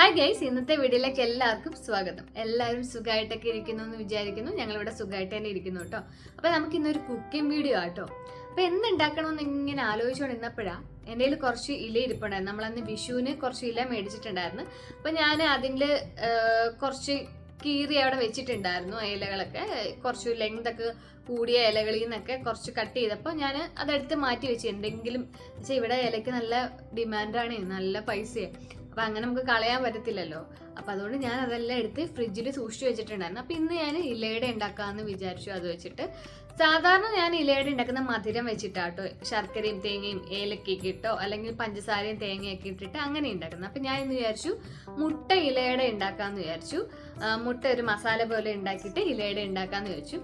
Hi guys ഇന്നത്തെ വീഡിയോയിലേക്ക് എല്ലാവർക്കും സ്വാഗതം. എല്ലാവരും സുഖമായിട്ടൊക്കെ ഇരിക്കുന്നു എന്ന് വിചാരിക്കുന്നു. ഞങ്ങളിവിടെ സുഖമായിട്ട് തന്നെ ഇരിക്കുന്നു കേട്ടോ. അപ്പോൾ നമുക്ക് ഇന്നൊരു കുക്കിംഗ് വീഡിയോ ആട്ടോ അപ്പൊ എന്ത് ഉണ്ടാക്കണമെന്ന് ഇങ്ങനെ ആലോചിച്ചുകൊണ്ട് നിന്നപ്പോഴാ എന്റെ കയ്യിൽ കുറച്ച് ഇല ഇരിപ്പുണ്ടായിരുന്നു. നമ്മളന്ന് വിഷുവിന് കുറച്ച് ഇല മേടിച്ചിട്ടുണ്ടായിരുന്നു. അപ്പോൾ ഞാൻ അതിൽ കുറച്ച് കീറി അവിടെ വെച്ചിട്ടുണ്ടായിരുന്നു ഇലകളൊക്കെ. കുറച്ച് ലെങ്ത് ഒക്കെ കൂടിയ ഇലകളിൽ നിന്നൊക്കെ കുറച്ച് കട്ട് ചെയ്തപ്പോൾ ഞാൻ അതെടുത്ത് മാറ്റി വെച്ചു. എന്തെങ്കിലും വെച്ചാൽ ഇവിടെ ഇലയ്ക്ക് നല്ല ഡിമാൻഡാണ് നല്ല പൈസയാണ് അപ്പം അങ്ങനെ നമുക്ക് കളയാൻ പറ്റത്തില്ലല്ലോ. അപ്പം അതുകൊണ്ട് ഞാൻ അതെല്ലാം എടുത്ത് ഫ്രിഡ്ജിൽ സൂക്ഷിച്ചു വെച്ചിട്ടുണ്ടായിരുന്നു. അപ്പം ഇന്ന് ഞാൻ ഇലയുടെ ഉണ്ടാക്കാമെന്ന് വിചാരിച്ചു അത് വെച്ചിട്ട്. സാധാരണ ഞാൻ ഇലയുടെ ഉണ്ടാക്കുന്ന മധുരം വെച്ചിട്ടാട്ടോ ശർക്കരയും തേങ്ങയും ഏലക്കയൊക്കെ ഇട്ടോ അല്ലെങ്കിൽ പഞ്ചസാരയും തേങ്ങയൊക്കെ ഇട്ടിട്ട് അങ്ങനെ ഉണ്ടാക്കുന്നത്. അപ്പം ഞാൻ ഇന്ന് വിചാരിച്ചു മുട്ട ഇലയുടെ ഉണ്ടാക്കാമെന്ന് വിചാരിച്ചു. മുട്ട ഒരു മസാല പോലെ ഉണ്ടാക്കിയിട്ട് ഇലയുടെ ഉണ്ടാക്കാമെന്ന് വിചാരിച്ചു.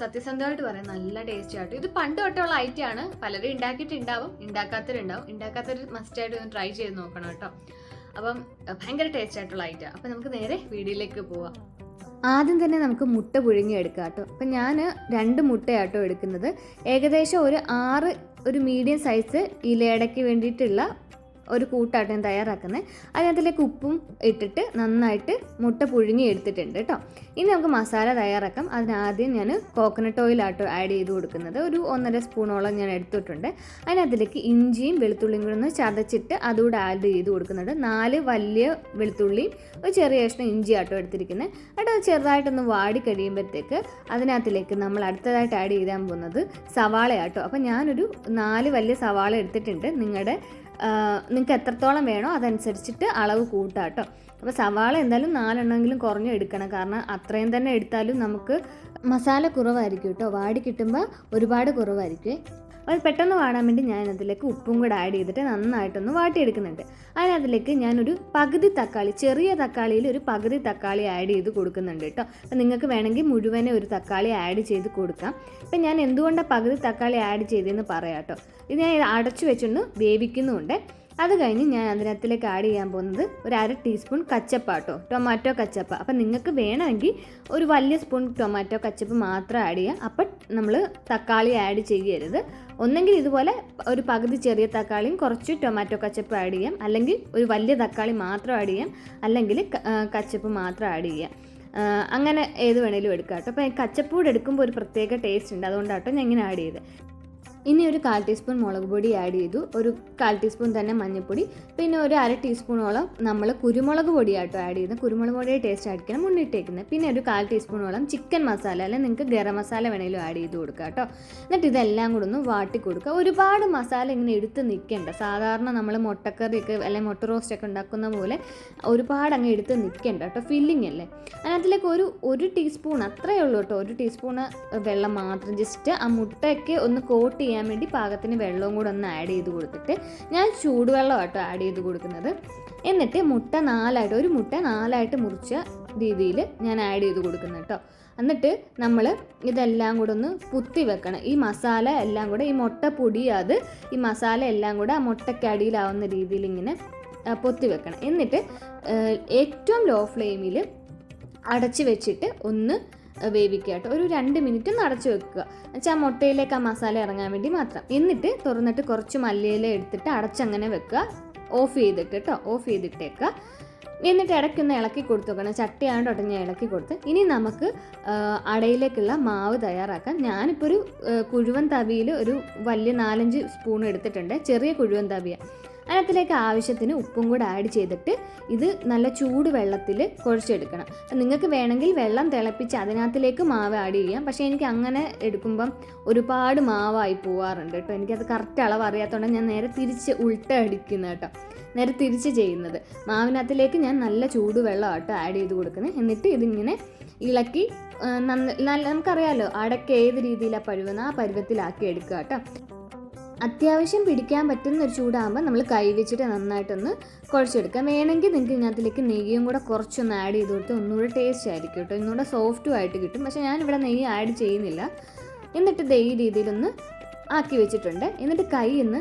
സത്യസന്ധമായിട്ട് പറയാം. നല്ല ടേസ്റ്റ് ആട്ടോ. ഇത് പണ്ട് തൊട്ടുള്ള ഐറ്റം ആണ്. പലരും ഉണ്ടാക്കിയിട്ടുണ്ടാവും. ഉണ്ടാക്കാത്തവരുണ്ടാവും. ഉണ്ടാക്കാത്തവർ മസ്റ്റായിട്ട് ഒന്ന് ട്രൈ ചെയ്ത് നോക്കണം കേട്ടോ. അപ്പം ഭയങ്കര ടേസ്റ്റ് ആയിട്ടുള്ള ഐറ്റം അപ്പം നമുക്ക് നേരെ വീഡിയോയിലേക്ക് പോവാം. ആദ്യം തന്നെ നമുക്ക് മുട്ട പുഴുങ്ങി എടുക്കാം കേട്ടോ. അപ്പം ഞാൻ രണ്ട് മുട്ടയാട്ടോ എടുക്കുന്നത്. ഏകദേശം ഒരു ആറ് ഒരു മീഡിയം സൈസ് ഇലയടയ്ക്ക് വേണ്ടിയിട്ടുള്ള ഒരു കൂട്ടായിട്ട് ഞാൻ തയ്യാറാക്കുന്നത് അതിനകത്തിലേക്ക് ഉപ്പും ഇട്ടിട്ട് നന്നായിട്ട് മുട്ട പുഴുങ്ങി എടുത്തിട്ടുണ്ട് കേട്ടോ ഇനി നമുക്ക് മസാല തയ്യാറാക്കാം. അതിനാദ്യം ഞാൻ കോക്കനട്ട് ഓയിലാട്ടോ ആഡ് ചെയ്ത് കൊടുക്കുന്നത്. ഒരു ഒന്നര സ്പൂണോളം ഞാൻ എടുത്തിട്ടുണ്ട്. അതിനകത്തിലേക്ക് ഇഞ്ചിയും വെളുത്തുള്ളിയും കൂടെ ഒന്ന് ചതച്ചിട്ട് അതുകൂടെ ആഡ് ചെയ്ത് കൊടുക്കുന്നുണ്ട് നാല് വലിയ വെളുത്തുള്ളിയും ഒരു ചെറിയ കഷ്ണം ഇഞ്ചി ആട്ടോ എടുത്തിരിക്കുന്നത് അത് ചെറുതായിട്ടൊന്ന് വാടി കഴിയുമ്പോഴത്തേക്ക് അതിനകത്തിലേക്ക് നമ്മൾ അടുത്തതായിട്ട് ആഡ് ചെയ്താൻ പോകുന്നത് സവാളയാട്ടോ. അപ്പം ഞാനൊരു നാല് വലിയ സവാള എടുത്തിട്ടുണ്ട്. നിങ്ങളുടെ നിങ്ങൾക്ക് എത്രത്തോളം വേണോ അതനുസരിച്ചിട്ട് അളവ് കൂട്ടാം കേട്ടോ അപ്പോൾ സവാള എന്തായാലും നാലെണ്ണമെങ്കിലും കുറഞ്ഞ് എടുക്കണം. കാരണം അത്രയും തന്നെ എടുത്താലും നമുക്ക് മസാല കുറവായിരിക്കും കേട്ടോ വാടി കിട്ടുമ്പോൾ ഒരുപാട് കുറവായിരിക്കും. അത് പെട്ടെന്ന് വാടാൻ വേണ്ടി ഞാൻ അതിലേക്ക് ഉപ്പും കൂടെ ആഡ് ചെയ്തിട്ട് നന്നായിട്ടൊന്ന് വാട്ടിയെടുക്കുന്നുണ്ട്. അതിനകത്തിലേക്ക് ഞാനൊരു പകുതി തക്കാളി ചെറിയ തക്കാളിയിൽ ഒരു പകുതി തക്കാളി ആഡ് ചെയ്ത് കൊടുക്കുന്നുണ്ട് കേട്ടോ. അപ്പം നിങ്ങൾക്ക് വേണമെങ്കിൽ മുഴുവനെ ഒരു തക്കാളി ആഡ് ചെയ്ത് കൊടുക്കാം. ഇപ്പം ഞാൻ എന്തുകൊണ്ടാണ് പകുതി തക്കാളി ആഡ് ചെയ്തതെന്ന് പറയാം കേട്ടോ. ഇത് ഞാൻ അടച്ചു വെച്ചൊന്ന് വേവിക്കുന്നുമുണ്ട് അത് കഴിഞ്ഞ് ഞാൻ അതിനകത്തിലേക്ക് ആഡ് ചെയ്യാൻ പോകുന്നത് ഒരു അര ടീസ്പൂൺ കച്ചപ്പാട്ടോ. ടൊമാറ്റോ കച്ചപ്പ. അപ്പം നിങ്ങൾക്ക് വേണമെങ്കിൽ ഒരു വലിയ സ്പൂൺ ടൊമാറ്റോ കച്ചപ്പ് മാത്രം ആഡ് ചെയ്യുക അപ്പം നമ്മൾ തക്കാളി ആഡ് ചെയ്യരുത്. ഒന്നെങ്കിൽ ഇതുപോലെ ഒരു പകുതി ചെറിയ തക്കാളിയും കുറച്ച് ടൊമാറ്റോ കച്ചപ്പ് ആഡ് ചെയ്യാം. അല്ലെങ്കിൽ ഒരു വലിയ തക്കാളി മാത്രം ആഡ് ചെയ്യാം. അല്ലെങ്കിൽ കച്ചപ്പ് മാത്രം ആഡ് ചെയ്യാം. അങ്ങനെ ഏത് വേണേലും എടുക്കാം കേട്ടോ. അപ്പോൾ കച്ചപ്പൂട് എടുക്കുമ്പോൾ ഒരു പ്രത്യേക ടേസ്റ്റ് ഉണ്ട്. അതുകൊണ്ടാട്ടോ ഞാൻ ഇങ്ങനെ ആഡ് ചെയ്തത് ഇനി ഒരു കാൽ ടീസ്പൂൺ മുളക് പൊടി ആഡ് ചെയ്തു. ഒരു കാൽ ടീസ്പൂൺ തന്നെ മഞ്ഞൾപ്പൊടി. പിന്നെ ഒരു അര ടീസ്പൂണോളം നമ്മൾ കുരുമുളക് പൊടിയാട്ടോ ആഡ് ചെയ്യുന്നത്. കുരുമുളക് പൊടിയുടെ ടേസ്റ്റ് ആയിരിക്കണം മുന്നിട്ടേക്കുന്നത്. പിന്നെ ഒരു കാൽ ടീസ്പൂണോളം ചിക്കൻ മസാല അല്ലെങ്കിൽ നിങ്ങൾക്ക് ഗരം മസാല വേണേലും ആഡ് ചെയ്ത് കൊടുക്കുക കേട്ടോ എന്നിട്ട് ഇതെല്ലാം കൂടെ ഒന്ന് വാട്ടി കൊടുക്കുക ഒരുപാട് മസാല ഇങ്ങനെ എടുത്ത് നിൽക്കേണ്ട സാധാരണ നമ്മൾ മുട്ടക്കറിയൊക്കെ അല്ലെങ്കിൽ മുട്ട റോസ്റ്റ് ഒക്കെ ഉണ്ടാക്കുന്ന പോലെ ഒരുപാട് അങ്ങ് എടുത്ത് നിൽക്കേണ്ട കേട്ടോ ഫില്ലിംഗ് അല്ലേ. അതിനകത്തിലേക്ക് ഒരു ഒരു ടീസ്പൂൺ അത്രയേ ഉള്ളൂ കേട്ടോ ഒരു ടീസ്പൂണ് വെള്ളം മാത്രം. ജസ്റ്റ് ആ മുട്ടയൊക്കെ ഒന്ന് കോട്ട് ചെയ്യാൻ വേണ്ടി പാകത്തിന് വെള്ളവും കൂടെ ഒന്ന് ആഡ് ചെയ്ത് കൊടുത്തിട്ട് ഞാൻ ചൂടുവെള്ളം ആട്ടോ ആഡ് ചെയ്ത് കൊടുക്കുന്നത്. എന്നിട്ട് മുട്ട നാലായിട്ട് ഒരു മുട്ട നാലായിട്ട് മുറിച്ച രീതിയിൽ ഞാൻ ആഡ് ചെയ്ത് കൊടുക്കുന്നു കേട്ടോ എന്നിട്ട് നമ്മൾ ഇതെല്ലാം കൂടെ ഒന്ന് കുത്തി വെക്കണം. ഈ മസാല എല്ലാം കൂടെ ഈ മുട്ട പൊടിയാത് ഈ മസാല എല്ലാം കൂടെ ആ മുട്ടക്കടിയിലാവുന്ന രീതിയിൽ ഇങ്ങനെ പൊത്തി വെക്കണം. എന്നിട്ട് ഏറ്റവും ലോ ഫ്ലെയിമിൽ അടച്ച് വെച്ചിട്ട് ഒന്ന് വേവിക്കുക കേട്ടോ. ഒരു രണ്ട് മിനിറ്റ് ഒന്ന് അടച്ച് വെക്കുക. എന്നുവെച്ചാൽ മുട്ടയിലേക്ക് ആ മസാല ഇറങ്ങാൻ വേണ്ടി മാത്രം. എന്നിട്ട് തുറന്നിട്ട് കുറച്ച് മല്ലിയില എടുത്തിട്ട് അടച്ചങ്ങനെ വെക്കുക. ഓഫ് ചെയ്തിട്ട് കേട്ടോ. ഓഫ് ചെയ്തിട്ടേക്കുക. എന്നിട്ട് ഇടയ്ക്കൊന്ന് ഇളക്കി കൊടുത്തു നോക്കണം ചട്ടിയാണ്ട് ഉടനെ ഇളക്കി കൊടുത്ത്. ഇനി നമുക്ക് അടയിലേക്കുള്ള മാവ് തയ്യാറാക്കാം. ഞാനിപ്പോൾ ഒരു കുഴുവൻ തവിയിൽ ഒരു വലിയ നാലഞ്ച് സ്പൂൺ എടുത്തിട്ടുണ്ട്. ചെറിയ കുഴുവൻ തവിയാണ് അതിനകത്തിലേക്ക് ആവശ്യത്തിന് ഉപ്പും കൂടെ ആഡ് ചെയ്തിട്ട് ഇത് നല്ല ചൂട് വെള്ളത്തിൽ കുഴച്ചെടുക്കണം. നിങ്ങൾക്ക് വേണമെങ്കിൽ വെള്ളം തിളപ്പിച്ച് അതിനകത്തിലേക്ക് മാവ് ആഡ് ചെയ്യാം. പക്ഷേ എനിക്ക് അങ്ങനെ എടുക്കുമ്പം ഒരുപാട് മാവായി പോവാറുണ്ട് കേട്ടോ. എനിക്കത് കറക്റ്റ് അളവ് അറിയാത്തതുകൊണ്ട് ഞാൻ നേരെ തിരിച്ച് ഉൾട്ട അടിക്കുന്നത് കേട്ടോ. നേരെ തിരിച്ച് ചെയ്യുന്നത്. മാവിനകത്തിലേക്ക് ഞാൻ നല്ല ചൂട് വെള്ളം ആട്ടോ ആഡ് ചെയ്ത് കൊടുക്കുന്നത് എന്നിട്ട് ഇതിങ്ങനെ ഇളക്കി നമുക്കറിയാമല്ലോ അടയ്ക്ക് ഏത് രീതിയിലാണ് പഴുവുന്ന ആ പരുവത്തിലാക്കി എടുക്കുക കേട്ടോ. അത്യാവശ്യം പിടിക്കാൻ പറ്റുന്ന ഒരു ചൂടാകുമ്പോൾ നമ്മൾ കൈ വെച്ചിട്ട് നന്നായിട്ടൊന്ന് കുഴച്ചെടുക്കാം വേണമെങ്കിൽ നിങ്ങൾക്ക് ഇതിനകത്തിലേക്ക് നെയ്യും കൂടെ കുറച്ചൊന്ന് ആഡ് ചെയ്ത് കൊടുത്ത് ഒന്നുകൂടെ ടേസ്റ്റ് ആയിരിക്കും കേട്ടോ. ഒന്നുകൂടെ സോഫ്റ്റും ആയിട്ട് കിട്ടും. പക്ഷേ ഞാനിവിടെ നെയ്യ് ആഡ് ചെയ്യുന്നില്ല. എന്നിട്ട് ദേ ഈ രീതിയിലൊന്ന് ആക്കി വെച്ചിട്ടുണ്ട്. എന്നിട്ട് കൈ ഏഹ്,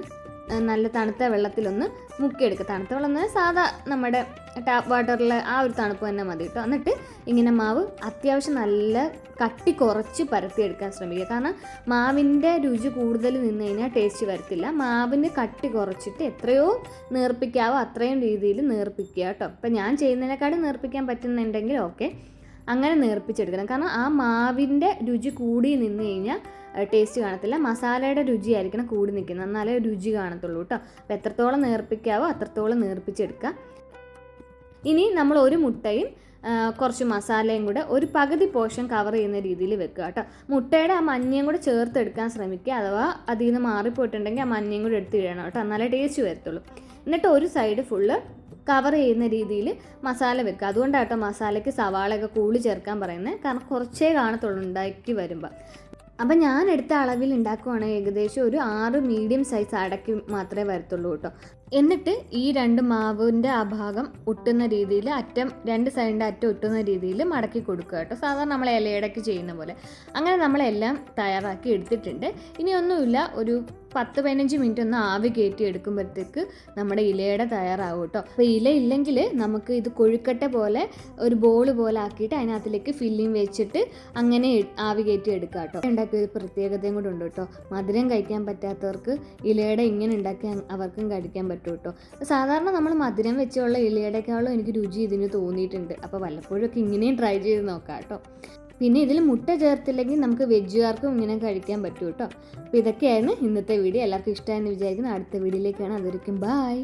നല്ല തണുത്ത വെള്ളത്തിലൊന്ന് മുക്കിയെടുക്കുക. തണുത്ത വെള്ളം എന്ന് സാധാ നമ്മുടെ ടാപ്പ് വാട്ടറിൽ ആ ഒരു തണുപ്പ് തന്നെ മതി കേട്ടോ. എന്നിട്ട് ഇങ്ങനെ മാവ് അത്യാവശ്യം നല്ല കട്ടി കുറച്ച് പരത്തിയെടുക്കാൻ ശ്രമിക്കുക. കാരണം മാവിന്റെ രുചി കൂടുതൽ നിന്ന് കഴിഞ്ഞാൽ ടേസ്റ്റ് വരത്തില്ല. മാവിന് കട്ടി കുറച്ചിട്ട് എത്രയോ നേർപ്പിക്കാവോ അത്രയും രീതിയിൽ നേർപ്പിക്കുക കേട്ടോ. ഇപ്പം ഞാൻ ചെയ്യുന്നതിനെക്കാളും നേർപ്പിക്കാൻ പറ്റുന്നുണ്ടെങ്കിൽ ഓക്കെ അങ്ങനെ നേർപ്പിച്ചെടുക്കണം. കാരണം ആ മാവിന്റെ രുചി കൂടി നിന്ന് കഴിഞ്ഞാൽ ടേസ്റ്റ് കാണത്തില്ല. മസാലയുടെ രുചിയായിരിക്കണം കൂടി നിൽക്കുന്നത്. എന്നാലേ രുചി കാണത്തുള്ളൂ കേട്ടോ. അപ്പോൾ എത്രത്തോളം നേർപ്പിക്കാവോ അത്രത്തോളം നേർപ്പിച്ചെടുക്കുക. ഇനി നമ്മൾ ഒരു മുട്ടയും കുറച്ച് മസാലയും കൂടെ ഒരു പകുതി പോർഷൻ കവർ ചെയ്യുന്ന രീതിയിൽ വെക്കുക കേട്ടോ. മുട്ടയുടെ ആ മഞ്ഞയും കൂടെ ചേർത്തെടുക്കാൻ ശ്രമിക്കുക. അഥവാ അതിൽ നിന്ന് മാറിപ്പോയിട്ടുണ്ടെങ്കിൽ ആ മഞ്ഞയും കൂടെ എടുത്ത് കഴിയണം കേട്ടോ. എന്നാലേ ടേസ്റ്റ് വരത്തുള്ളൂ. എന്നിട്ട് ഒരു സൈഡ് ഫുള്ള് കവർ ചെയ്യുന്ന രീതിയിൽ മസാല വെക്കുക. അതുകൊണ്ടാണ് കേട്ടോ മസാലയ്ക്ക് സവാളയൊക്കെ കൂളി ചേർക്കാൻ പറയുന്നത്. കാരണം കുറച്ചേ കാണത്തുള്ളൂ ഉണ്ടാക്കി വരുമ്പോൾ അപ്പം ഞാൻ എടുത്ത അളവിൽ ഉണ്ടാക്കുവാണെങ്കിൽ ഏകദേശം ഒരു ആറ് മീഡിയം സൈസ് അടക്കി മാത്രമേ വരത്തുള്ളൂ കേട്ടോ. എന്നിട്ട് ഈ രണ്ട് മാവിന്റെ ആ ഭാഗം ഒട്ടുന്ന രീതിയിൽ അറ്റം രണ്ട് സൈഡിന്റെ അറ്റം ഒട്ടുന്ന രീതിയിൽ മടക്കി കൊടുക്കുക കേട്ടോ. സാധാരണ നമ്മൾ ഇലയിടയ്ക്ക് ചെയ്യുന്ന പോലെ. അങ്ങനെ നമ്മളെല്ലാം തയ്യാറാക്കി എടുത്തിട്ടുണ്ട്. ഇനി ഒന്നുമില്ല ഒരു പത്ത് പതിനഞ്ച് മിനിറ്റ് ഒന്ന് ആവി കയറ്റി എടുക്കുമ്പോഴത്തേക്ക് നമ്മുടെ ഇലയുടെ തയ്യാറാവും കേട്ടോ. അപ്പോൾ ഇല ഇല്ലെങ്കിൽ നമുക്ക് ഇത് കൊഴുക്കട്ട പോലെ ഒരു ബോൾ പോലെ ആക്കിയിട്ട് അതിനകത്തിലേക്ക് ഫില്ലിങ് വെച്ചിട്ട് അങ്ങനെ ആവി കയറ്റി എടുക്കുക കേട്ടോ. ഉണ്ടാക്കിയ ഒരു പ്രത്യേകതയും കൂടെ ഉണ്ട് കേട്ടോ. മധുരം കഴിക്കാൻ പറ്റാത്തവർക്ക് ഇലയുടെ ഇങ്ങനെ ഉണ്ടാക്കി അവർക്കും കഴിക്കാൻ പറ്റും. കേട്ടോ സാധാരണ നമ്മൾ മധുരം വെച്ചുള്ള ഇലയുടെക്കാളും എനിക്ക് രുചി ഇതിന് തോന്നിയിട്ടുണ്ട്. അപ്പോൾ വല്ലപ്പോഴൊക്കെ ഇങ്ങനെയും ട്രൈ ചെയ്ത് നോക്കാം കേട്ടോ. പിന്നെ ഇതിൽ മുട്ട ചേർത്തില്ലെങ്കിൽ നമുക്ക് വെജുകാർക്കും ഇങ്ങനെ കഴിക്കാൻ പറ്റും കേട്ടോ. അപ്പോൾ ഇതൊക്കെയായിരുന്നു ഇന്നത്തെ വീഡിയോ എല്ലാവർക്കും ഇഷ്ടമായെന്ന് വിചാരിക്കുന്നു. അടുത്ത വീഡിയോയിലേക്കാണ് അതൊരിക്കും ബായ്